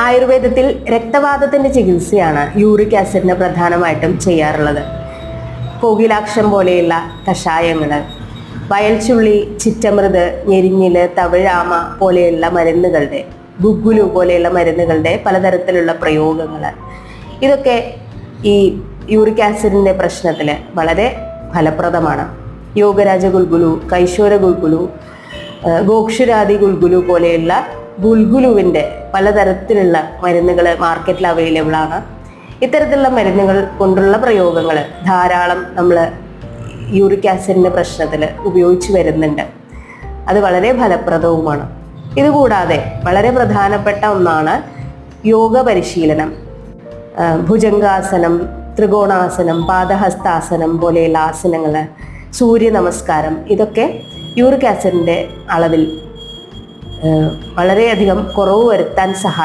ആയുർവേദത്തിൽ രക്തവാതത്തിന്റെ ചികിത്സയാണ് യൂറിക് ആസിഡിന് പ്രധാനമായിട്ടും ചെയ്യാറുള്ളത്. കോകിലാക്ഷം പോലെയുള്ള കഷായങ്ങൾ വയൽച്ചുള്ളി ചിറ്റമൃത് ഞെരിഞ്ഞിൽ തവിഴാമ പോലെയുള്ള മരുന്നുകളുടെ ഗുഗുലു പോലെയുള്ള മരുന്നുകളുടെ പലതരത്തിലുള്ള പ്രയോഗങ്ങൾ ഇതൊക്കെ ഈ യൂറിക് ആസിഡിന്റെ പ്രശ്നത്തിൽ വളരെ ഫലപ്രദമാണ്. യോഗരാജ ഗുൽഗുലു കൈശോര ഗുൽഗുലു ഗോക്ഷുരാദി ഗുൽഗുലു പോലെയുള്ള ഗുൽഗുലുവിന്റെ പലതരത്തിലുള്ള മരുന്നുകൾ മാർക്കറ്റിൽ അവൈലബിൾ ആണ്. ഇത്തരത്തിലുള്ള മരുന്നുകൾ കൊണ്ടുള്ള പ്രയോഗങ്ങൾ ധാരാളം നമ്മൾ യൂറിക് ആസിഡിന്റെ പ്രശ്നത്തിൽ ഉപയോഗിച്ച് വരുന്നുണ്ട്. അത് വളരെ ഫലപ്രദവുമാണ്. ഇതുകൂടാതെ വളരെ പ്രധാനപ്പെട്ട ഒന്നാണ് യോഗ പരിശീലനം. ഭുജംഗാസനം ത്രികോണാസനം പാദഹസ്താസനം പോലെയുള്ള ആസനങ്ങൾ സൂര്യ നമസ്കാരം ഇതൊക്കെ യൂറിക് ആസിഡിന്റെ അളവിൽ വളരെയധികം കുറവ് വരുത്താൻ സഹായിക്കും.